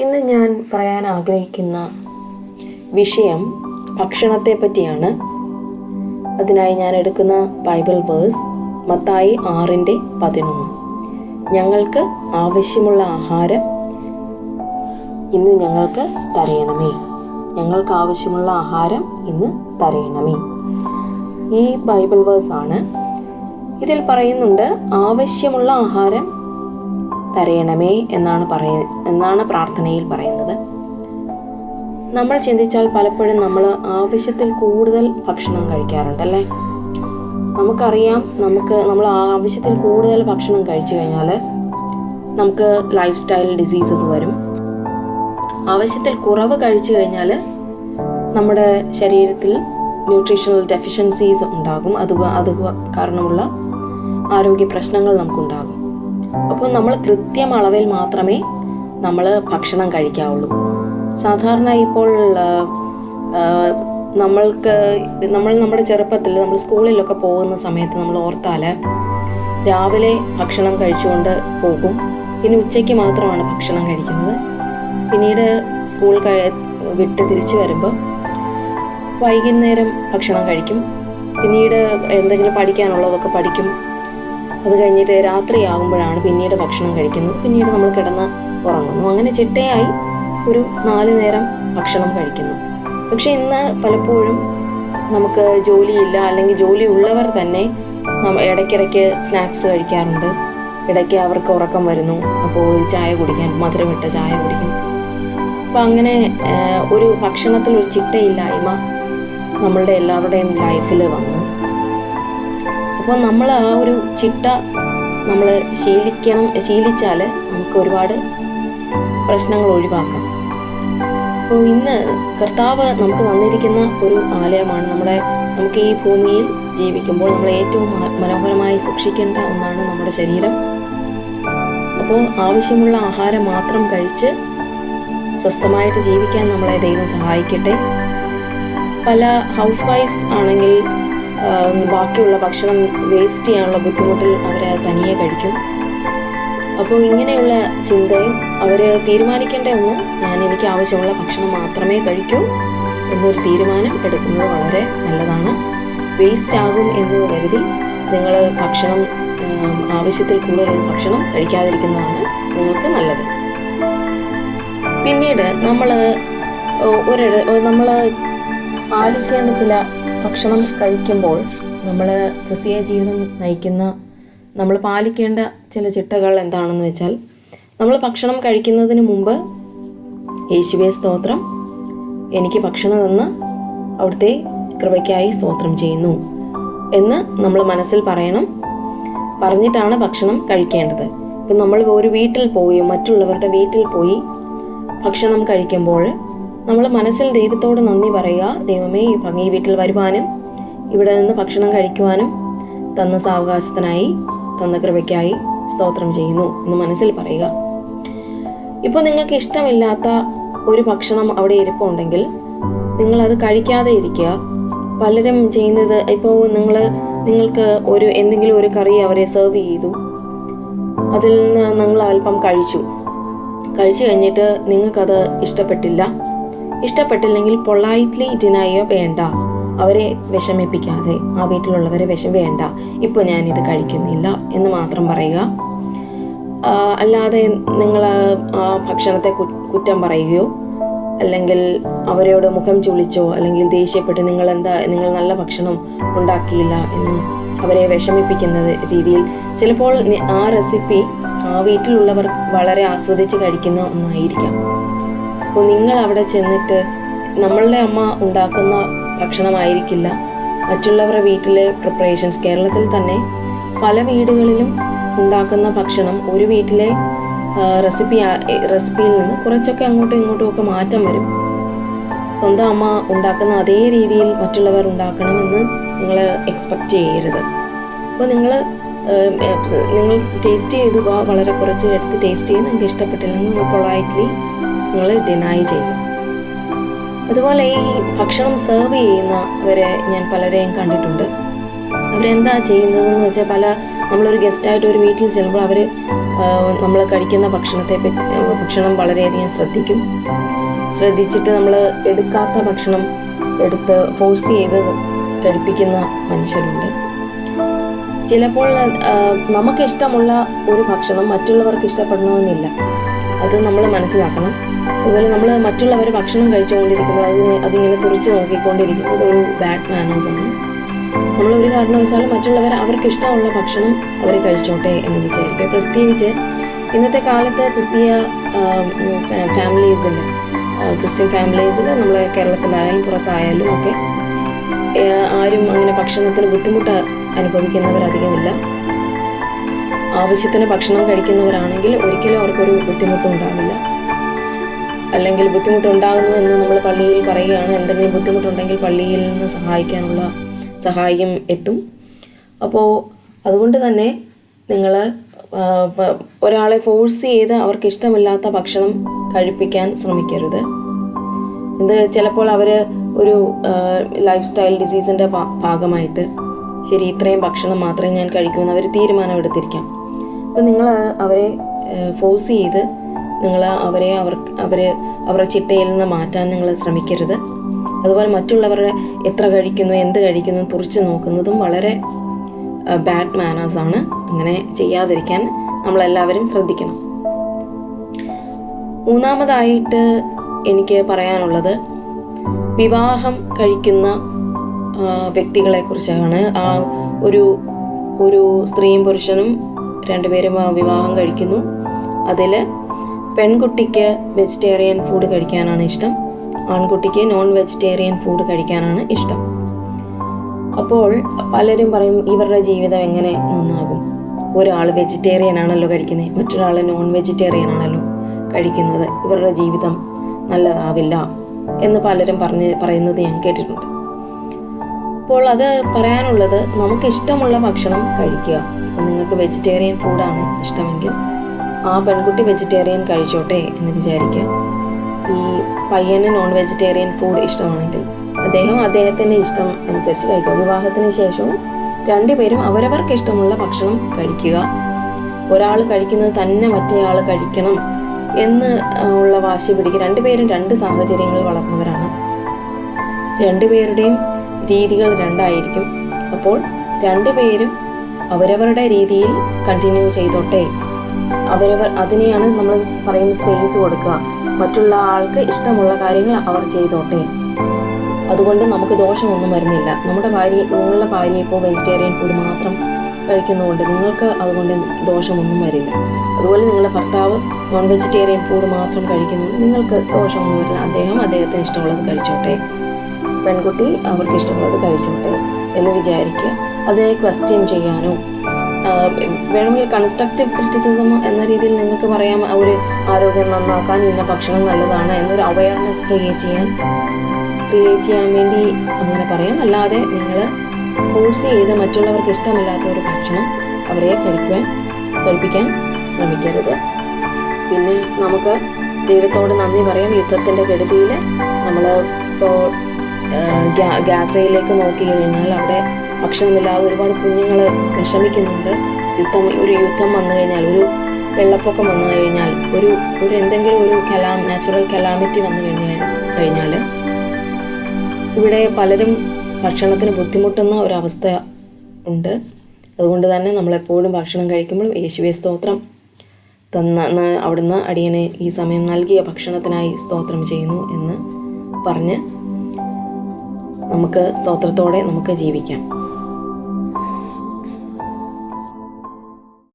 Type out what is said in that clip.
ഇന്ന് ഞാൻ പറയാൻ ആഗ്രഹിക്കുന്ന വിഷയം ഭക്ഷണത്തെ പറ്റിയാണ് അതിനായി ഞാൻ എടുക്കുന്ന ബൈബിൾ വേഴ്സ് മത്തായി ആറിന്റെ പതിനൊന്ന്. ഞങ്ങൾക്ക് ആവശ്യമുള്ള ആഹാരം ഇന്ന് ഞങ്ങൾക്ക് തരയണമേ. ഞങ്ങൾക്ക് ആവശ്യമുള്ള ആഹാരം ഇന്ന് തരയണമേ. ഈ ബൈബിൾ വേഴ്സ് ആണ് ഇതിൽ പറയുന്നുണ്ട് ആവശ്യമുള്ള ആഹാരം തരയണമേ എന്നാണ് പറയ എന്നാണ് പ്രാർത്ഥനയിൽ പറയുന്നത്. നമ്മൾ ചിന്തിച്ചാൽ പലപ്പോഴും നമ്മൾ ആവശ്യത്തിൽ കൂടുതൽ ഭക്ഷണം കഴിക്കാറുണ്ട് അല്ലേ? നമുക്കറിയാം നമുക്ക് നമ്മൾ ആവശ്യത്തിൽ കൂടുതൽ ഭക്ഷണം കഴിച്ചു കഴിഞ്ഞാൽ നമുക്ക് ലൈഫ് സ്റ്റൈൽ ഡിസീസസ് വരും. ആവശ്യത്തിൽ കുറവ് കഴിച്ചു കഴിഞ്ഞാൽ നമ്മുടെ ശരീരത്തിൽ ന്യൂട്രീഷണൽ ഡെഫിഷ്യൻസീസ് ഉണ്ടാകും. അത് അത് കാരണമുള്ള ആരോഗ്യ പ്രശ്നങ്ങൾ നമുക്കുണ്ടാകും. അപ്പോൾ നമ്മൾ കൃത്യം അളവിൽ മാത്രമേ നമ്മൾ ഭക്ഷണം കഴിക്കാവുള്ളൂ. സാധാരണ ഇപ്പോൾ നമ്മൾക്ക് നമ്മൾ നമ്മുടെ ചെറുപ്പത്തിൽ നമ്മൾ സ്കൂളിലൊക്കെ പോകുന്ന സമയത്ത് നമ്മൾ ഓർത്താൽ രാവിലെ ഭക്ഷണം കഴിച്ചുകൊണ്ട് പോകും. പിന്നെ ഉച്ചയ്ക്ക് മാത്രമാണ് ഭക്ഷണം കഴിക്കുന്നത്. പിന്നീട് സ്കൂൾ വിട്ട് തിരിച്ചു വരുമ്പോൾ വൈകുന്നേരം ഭക്ഷണം കഴിക്കും. പിന്നീട് എന്തെങ്കിലും പഠിക്കാനുള്ളതൊക്കെ പഠിക്കും. അത് കഴിഞ്ഞിട്ട് രാത്രിയാകുമ്പോഴാണ് പിന്നീട് ഭക്ഷണം കഴിക്കുന്നത്. പിന്നീട് നമ്മൾ കിടന്ന് ഉറങ്ങുന്നു. അങ്ങനെ ചിട്ടയായി ഒരു നാല് നേരം ഭക്ഷണം കഴിക്കുന്നു. പക്ഷെ ഇന്ന് പലപ്പോഴും നമുക്ക് ജോലിയില്ല. അല്ലെങ്കിൽ ജോലി ഉള്ളവർ തന്നെ ഇടയ്ക്കിടയ്ക്ക് സ്നാക്സ് കഴിക്കാറുണ്ട്. ഇടയ്ക്ക് അവർക്ക് ഉറക്കം വരുന്നു. അപ്പോൾ ചായ കുടിക്കാൻ മധുരമിട്ട ചായ കുടിക്കും. അപ്പം അങ്ങനെ ഒരു ഭക്ഷണത്തിലൊരു ചിട്ടയില്ലായ്മ നമ്മളുടെ എല്ലാവരുടെയും ലൈഫിൽ വന്നു. അപ്പോൾ നമ്മൾ ആ ഒരു ചിട്ട നമ്മൾ ശീലിക്കണം ശീലിച്ചാൽ നമുക്ക് ഒരുപാട് പ്രശ്നങ്ങൾ ഒഴിവാക്കാം. അപ്പോൾ ഇന്ന് കർത്താവ് നമുക്ക് തന്നിരിക്കുന്ന ഒരു ആലയമാണ് നമ്മുടെ നമുക്ക് ഈ ഭൂമിയിൽ ജീവിക്കുമ്പോൾ നമ്മൾ ഏറ്റവും മനോഹരമായി സൂക്ഷിക്കേണ്ട ഒന്നാണ് നമ്മുടെ ശരീരം. അപ്പോൾ ആവശ്യമുള്ള ആഹാരം മാത്രം കഴിച്ച് സ്വസ്ഥമായിട്ട് ജീവിക്കാൻ നമ്മളെ ദൈവം സഹായിക്കട്ടെ. പല ഹൗസ് വൈഫ്സ് ആണെങ്കിൽ ബാക്കിയുള്ള ഭക്ഷണം വേസ്റ്റ് ചെയ്യാനുള്ള ബുദ്ധിമുട്ടിൽ അവരെ തനിയെ കഴിക്കും. അപ്പോൾ ഇങ്ങനെയുള്ള ചിന്തയും അവരെ തീരുമാനിക്കേണ്ട ഒന്ന് ഞാൻ എനിക്ക് ആവശ്യമുള്ള ഭക്ഷണം മാത്രമേ കഴിക്കൂ എന്നൊരു തീരുമാനം എടുക്കുന്നത് വളരെ നല്ലതാണ്. വേസ്റ്റ് ആകും എന്ന് കരുതി നിങ്ങൾ ഭക്ഷണം ആവശ്യത്തിൽ കൂടുതൽ ഭക്ഷണം കഴിക്കാതിരിക്കുന്നതാണ് നിങ്ങൾക്ക് നല്ലത്. പിന്നീട് നമ്മൾ ഒരിട നമ്മൾ പാലിക്കേണ്ട ചില ഭക്ഷണം കഴിക്കുമ്പോൾ നമ്മൾ ക്രിസ്തീയ ജീവിതം നയിക്കുന്ന നമ്മൾ പാലിക്കേണ്ട ചില ചിട്ടകൾ എന്താണെന്ന് വെച്ചാൽ നമ്മൾ ഭക്ഷണം കഴിക്കുന്നതിന് മുമ്പ് യേശുവേ സ്തോത്രം എനിക്ക് ഭക്ഷണം തന്ന് അവിടുത്തെ കൃപയ്ക്കായി സ്തോത്രം ചെയ്യുന്നു എന്ന് നമ്മൾ മനസ്സിൽ പറയണം. പറഞ്ഞിട്ടാണ് ഭക്ഷണം കഴിക്കേണ്ടത്. ഇപ്പം നമ്മൾ ഒരു വീട്ടിൽ പോയി മറ്റുള്ളവരുടെ വീട്ടിൽ പോയി ഭക്ഷണം കഴിക്കുമ്പോൾ നമ്മൾ മനസ്സിൽ ദൈവത്തോട് നന്ദി പറയുക. ദൈവമേ ഈ ഭംഗി വീട്ടിൽ വരുവാനും ഇവിടെ നിന്ന് ഭക്ഷണം കഴിക്കുവാനും തന്ന സാവകാശത്തിനായി തന്ന കൃപയ്ക്കായി സ്തോത്രം ചെയ്യുന്നു എന്ന് മനസ്സിൽ പറയുക. ഇപ്പോൾ നിങ്ങൾക്ക് ഇഷ്ടമില്ലാത്ത ഒരു ഭക്ഷണം അവിടെ ഇരിപ്പുണ്ടെങ്കിൽ നിങ്ങളത് കഴിക്കാതെ ഇരിക്കുക. പലരും ചെയ്യുന്നത് ഇപ്പോൾ നിങ്ങൾ നിങ്ങൾക്ക് ഒരു എന്തെങ്കിലും ഒരു കറി അവരെ സെർവ് ചെയ്തു. അതിൽ നിന്ന് നിങ്ങൾ അല്പം കഴിച്ചു. കഴിച്ചു കഴിഞ്ഞിട്ട് നിങ്ങൾക്കത് ഇഷ്ടപ്പെട്ടില്ല. ഇഷ്ടപ്പെട്ടില്ലെങ്കിൽ പൊളൈറ്റ്ലി ഡിനൈയോ വേണ്ട. അവരെ വിഷമിപ്പിക്കാതെ ആ വീട്ടിലുള്ളവരെ വിഷം വേണ്ട. ഇപ്പോൾ ഞാനിത് കഴിക്കുന്നില്ല എന്ന് മാത്രം പറയുക. അല്ലാതെ നിങ്ങൾ ഭക്ഷണത്തെ കുറ്റം പറയുകയോ അല്ലെങ്കിൽ അവരോട് മുഖം ചുളിച്ചോ അല്ലെങ്കിൽ ദേഷ്യപ്പെട്ട് നിങ്ങൾ എന്താ നിങ്ങൾ നല്ല ഭക്ഷണം ഉണ്ടാക്കിയില്ല എന്ന് അവരെ വിഷമിപ്പിക്കുന്ന രീതിയിൽ ചിലപ്പോൾ ആ റെസിപ്പി ആ വീട്ടിലുള്ളവർ വളരെ ആസ്വദിച്ച് കഴിക്കുന്ന ഒന്നായിരിക്കാം. അപ്പോൾ നിങ്ങൾ അവിടെ ചെന്നിട്ട് നമ്മളുടെ അമ്മ ഉണ്ടാക്കുന്ന ഭക്ഷണമായിരിക്കില്ല. മറ്റുള്ളവരുടെ വീട്ടിലെ പ്രിപ്പറേഷൻസ് കേരളത്തിൽ തന്നെ പല വീടുകളിലും ഉണ്ടാക്കുന്ന ഭക്ഷണം ഒരു വീട്ടിലെ റെസിപ്പി റെസിപ്പിയിൽ നിന്ന് കുറച്ചൊക്കെ അങ്ങോട്ടും ഇങ്ങോട്ടും ഒക്കെ മാറ്റം വരും. സ്വന്തം അമ്മ ഉണ്ടാക്കുന്ന അതേ രീതിയിൽ മറ്റുള്ളവർ ഉണ്ടാക്കണമെന്ന് നിങ്ങൾ എക്സ്പെക്റ്റ് ചെയ്യരുത്. അപ്പോൾ നിങ്ങൾ നിങ്ങൾ ടേസ്റ്റ് ചെയ്തു വളരെ കുറച്ച് എടുത്ത് ടേസ്റ്റ് ചെയ്ത് നിങ്ങൾക്ക് ഇഷ്ടപ്പെട്ടില്ലെങ്കിൽ പൊളൈറ്റ്ലി നിങ്ങൾ ഡിനൈ ചെയ്യും അതുപോലെ ഈ ഭക്ഷണം സെർവ് ചെയ്യുന്നവരെ ഞാൻ പലരെയും കണ്ടിട്ടുണ്ട്. അവരെന്താ ചെയ്യുന്നതെന്ന് വെച്ചാൽ പല നമ്മളൊരു ഗസ്റ്റായിട്ട് ഒരു വീട്ടിൽ ചെല്ലുമ്പോൾ അവർ നമ്മൾ കഴിക്കുന്ന ഭക്ഷണത്തെ പറ്റി ഭക്ഷണം വളരെയധികം ശ്രദ്ധിക്കും. ശ്രദ്ധിച്ചിട്ട് നമ്മൾ എടുക്കാത്ത ഭക്ഷണം എടുത്ത് ഫോഴ്സ് ചെയ്ത് കഴിപ്പിക്കുന്ന മനുഷ്യരുണ്ട്. ചിലപ്പോൾ നമുക്കിഷ്ടമുള്ള ഒരു ഭക്ഷണം മറ്റുള്ളവർക്ക് ഇഷ്ടപ്പെടണമെന്നില്ല. അത് നമ്മൾ മനസ്സിലാക്കണം. അതുപോലെ നമ്മൾ മറ്റുള്ളവർ ഭക്ഷണം കഴിച്ചുകൊണ്ടിരിക്കുമ്പോൾ അത് അതിങ്ങനെ തുറച്ച് നോക്കിക്കൊണ്ടിരിക്കുന്നത് ഒരു ബാഡ് മാനേഴ്സാണ് നമ്മൾ ഒരു കാരണവശാലും മറ്റുള്ളവർ അവർക്ക് ഇഷ്ടമുള്ള ഭക്ഷണം അവർ കഴിച്ചോട്ടെ എന്ന് വിചാരിക്കുക. പ്രത്യേകിച്ച് ഇന്നത്തെ കാലത്ത് ക്രിസ്തീയ ഫാമിലീസിൽ ക്രിസ്ത്യൻ ഫാമിലീസിൽ നമ്മൾ കേരളത്തിലായാലും പുറത്തായാലും ഒക്കെ ആരും അങ്ങനെ ഭക്ഷണത്തിന് ബുദ്ധിമുട്ട് അനുഭവിക്കുന്നവരധികമില്ല. ആവശ്യത്തിന് ഭക്ഷണം കഴിക്കുന്നവരാണെങ്കിൽ ഒരിക്കലും അവർക്കൊരു ബുദ്ധിമുട്ടുണ്ടാവില്ല. അല്ലെങ്കിൽ ബുദ്ധിമുട്ടുണ്ടാകുന്നു എന്ന് നമ്മൾ പള്ളിയിൽ പറയുകയാണ്. എന്തെങ്കിലും ബുദ്ധിമുട്ടുണ്ടെങ്കിൽ പള്ളിയിൽ നിന്ന് സഹായിക്കാനുള്ള സഹായം എത്തും. അപ്പോൾ അതുകൊണ്ട് തന്നെ നിങ്ങൾ ഒരാളെ ഫോഴ്സ് ചെയ്ത് അവർക്ക് ഇഷ്ടമില്ലാത്ത ഭക്ഷണം കഴിപ്പിക്കാൻ ശ്രമിക്കരുത്. ഇത് ചിലപ്പോൾ അവർ ഒരു ലൈഫ് സ്റ്റൈൽ ഡിസീസിന്റെ ഭാഗമായിട്ട് ശരി ഇത്രയും ഭക്ഷണം മാത്രമേ ഞാൻ കഴിക്കുമെന്ന് അവർ തീരുമാനമെടുത്തിരിക്കാം. അപ്പോൾ നിങ്ങൾ അവരെ ഫോഴ്സ് ചെയ്ത് നിങ്ങൾ അവരെ അവർ അവരെ അവരുടെ ചിട്ടയിൽ നിന്ന് മാറ്റാൻ നിങ്ങൾ ശ്രമിക്കരുത്. അതുപോലെ മറ്റുള്ളവരുടെ എത്ര കഴിക്കുന്നു എന്ത് കഴിക്കുന്നു തുറിച്ച് നോക്കുന്നതും വളരെ ബാഡ് മാനേഴ്സാണ് അങ്ങനെ ചെയ്യാതിരിക്കാൻ നമ്മളെല്ലാവരും ശ്രദ്ധിക്കണം. മൂന്നാമതായിട്ട് എനിക്ക് പറയാനുള്ളത് വിവാഹം കഴിക്കുന്ന വ്യക്തികളെക്കുറിച്ചാണ്. ആ ഒരു ഒരു സ്ത്രീയും പുരുഷനും രണ്ടുപേരും വിവാഹം കഴിക്കുന്നു. അതിൽ പെൺകുട്ടിക്ക് വെജിറ്റേറിയൻ ഫുഡ് കഴിക്കാനാണ് ഇഷ്ടം. ആൺകുട്ടിക്ക് നോൺ വെജിറ്റേറിയൻ ഫുഡ് കഴിക്കാനാണ് ഇഷ്ടം. അപ്പോൾ പലരും പറയും ഇവരുടെ ജീവിതം എങ്ങനെ നന്നാകും? ഒരാൾ വെജിറ്റേറിയൻ ആണല്ലോ കഴിക്കുന്നത് മറ്റൊരാൾ നോൺ വെജിറ്റേറിയൻ ആണല്ലോ കഴിക്കുന്നത്. ഇവരുടെ ജീവിതം നല്ലതാവില്ല എന്ന് പലരും പറഞ്ഞ് പറയുന്നത് ഞാൻ കേട്ടിട്ടുണ്ട്. അപ്പോൾ അത് പറയാനുള്ളത് നമുക്കിഷ്ടമുള്ള ഭക്ഷണം കഴിക്കുക. ഇപ്പം നിങ്ങൾക്ക് വെജിറ്റേറിയൻ ഫുഡാണ് ഇഷ്ടമെങ്കിൽ ആ പെൺകുട്ടി വെജിറ്റേറിയൻ കഴിച്ചോട്ടെ എന്ന് വിചാരിക്കുക. ഈ പയ്യന് നോൺ വെജിറ്റേറിയൻ ഫുഡ് ഇഷ്ടമാണെങ്കിൽ അദ്ദേഹം അദ്ദേഹത്തിന്റെ ഇഷ്ടം അനുസരിച്ച് കഴിക്കുക. വിവാഹത്തിന് ശേഷവും രണ്ടുപേരും അവരവർക്ക് ഇഷ്ടമുള്ള ഭക്ഷണം കഴിക്കുക. ഒരാൾ കഴിക്കുന്നത് തന്നെ മറ്റേയാൾ കഴിക്കണം എന്ന് ഉള്ള വാശി പിടിക്കുക. രണ്ടുപേരും രണ്ട് സാഹചര്യങ്ങളിൽ വളർന്നവരാണ്. രണ്ടുപേരുടെയും രീതികൾ രണ്ടായിരിക്കും. അപ്പോൾ രണ്ടുപേരും അവരവരുടെ രീതിയിൽ കണ്ടിന്യൂ ചെയ്തോട്ടെ. അവരവർ അതിനെയാണ് നമ്മൾ പറയുന്ന സ്പേസ് കൊടുക്കുക. മറ്റുള്ള ആൾക്ക് ഇഷ്ടമുള്ള കാര്യങ്ങൾ അവർ ചെയ്തോട്ടെ. അതുകൊണ്ട് നമുക്ക് ദോഷമൊന്നും വരുന്നില്ല. നമ്മുടെ ഭാര്യ നിങ്ങളുടെ ഭാര്യ ഇപ്പോൾ വെജിറ്റേറിയൻ ഫുഡ് മാത്രം കഴിക്കുന്നതുകൊണ്ട് നിങ്ങൾക്ക് അതുകൊണ്ട് ദോഷമൊന്നും വരില്ല. അതുപോലെ നിങ്ങളുടെ ഭർത്താവ് നോൺ വെജിറ്റേറിയൻ ഫുഡ് മാത്രം കഴിക്കുന്നുണ്ട് നിങ്ങൾക്ക് ദോഷമൊന്നും വരില്ല. അദ്ദേഹം അദ്ദേഹത്തിന് ഇഷ്ടമുള്ളത് കഴിച്ചോട്ടെ. പെൺകുട്ടി അവർക്ക് ഇഷ്ടമുള്ളത് കഴിച്ചോട്ടെ എന്ന് വിചാരിക്കുക. അതിനെ ക്വസ്റ്റ്യൻ ചെയ്യാനോ? വേണമെങ്കിൽ കൺസ്ട്രക്റ്റീവ് ക്രിറ്റിസിസം എന്ന രീതിയിൽ നിങ്ങൾക്ക് പറയാം. ഒരു ആരോഗ്യം നന്നാക്കാൻ ഇന്ന ഭക്ഷണം നല്ലതാണ് എന്നൊരു അവയർനെസ് ക്രിയേറ്റ് ചെയ്യാൻ ക്രിയേറ്റ് ചെയ്യാൻ വേണ്ടി അങ്ങനെ പറയാം. അല്ലാതെ നിങ്ങൾ ഫോഴ്സ് ചെയ്ത് മറ്റുള്ളവർക്ക് ഇഷ്ടമില്ലാത്ത ഒരു ഭക്ഷണം അവരെ കഴിക്കാൻ കഴിപ്പിക്കാൻ ശ്രമിക്കരുത്. പിന്നെ നമുക്ക് ദൈവത്തോട് നന്ദി പറയാം. യുദ്ധത്തിന്റെ കെടുതിയിൽ നമ്മൾ ഇപ്പോൾ ഗ്യാസയിലേക്ക് നോക്കി കഴിഞ്ഞാൽ അവിടെ ഭക്ഷണമില്ലാതെ ഒരുപാട് കുഞ്ഞുങ്ങൾ വിഷമിക്കുന്നുണ്ട്. യുദ്ധം ഒരു യുദ്ധം വന്നു കഴിഞ്ഞാൽ ഒരു വെള്ളപ്പൊക്കം വന്നു കഴിഞ്ഞാൽ ഒരു ഒരു എന്തെങ്കിലും ഒരു കലാം നാച്ചുറൽ കലാമിറ്റി വന്നു കഴിഞ്ഞാൽ കഴിഞ്ഞാൽ ഇവിടെ പലരും ഭക്ഷണത്തിന് ബുദ്ധിമുട്ടുന്ന ഒരവസ്ഥ ഉണ്ട്. അതുകൊണ്ട് തന്നെ നമ്മളെപ്പോഴും ഭക്ഷണം കഴിക്കുമ്പോൾ യേശുവെ സ്തോത്രം തന്ന അവിടുന്ന് അടിയനെ ഈ സമയം നൽകിയ ഭക്ഷണത്തിനായി സ്തോത്രം ചെയ്യുന്നു എന്ന് പറഞ്ഞ് നമുക്ക് സ്തോത്രത്തോടെ നമുക്ക് ജീവിക്കാം.